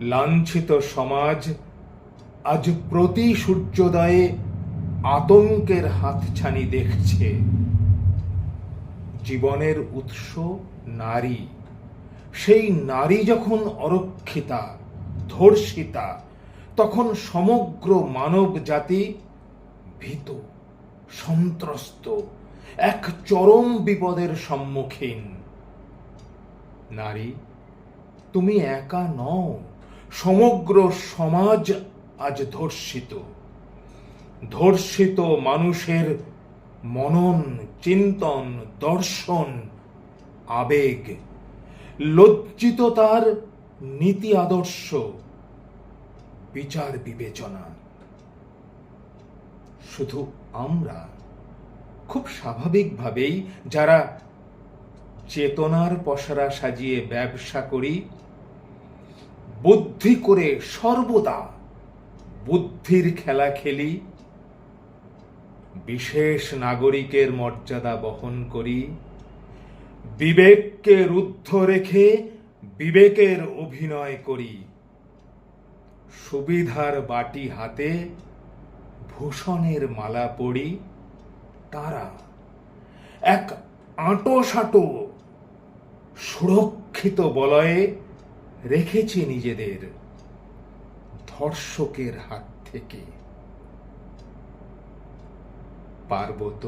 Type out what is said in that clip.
লাঞ্ছিত সমাজ আজ প্রতি সূর্যোদয়ে আতঙ্কের হাতছানি দেখছে। জীবনের উৎস নারী। সেই নারী যখন অরক্ষিতা, ধর্ষিতা, তখন সমগ্র মানব জাতি ভীত, সন্ত্রস্ত, এক চরম বিপদের সম্মুখীন। নারী, তুমি একা নও। সমগ্র সমাজ আজ ধর্ষিত। ধর্ষিত মানুষের মনন, চিন্তন, দর্শন, আবেগ, লজ্জিত তার নীতি আদর্শ, বিচার বিবেচনা। শুধু আমরা, খুব স্বাভাবিকভাবেই যারা চেতনার পসরা সাজিয়ে ব্যবসা করি বুদ্ধি করে সর্বদা। বুদ্ধির খেলা খেলি, বিশেষ নাগরিকের মর্যাদা বহন করি। বিবেককে রুদ্ধ রেখে বিবেকের অভিনয় করি। সুবিধার বাটি হাতে ভূষণের মালা পড়ি তারা এক আঁটো সাঁটো সুরক্ষিত বলয়ে রেখেছি নিজেদের ধর্ষকের হাত থেকে। পার্বত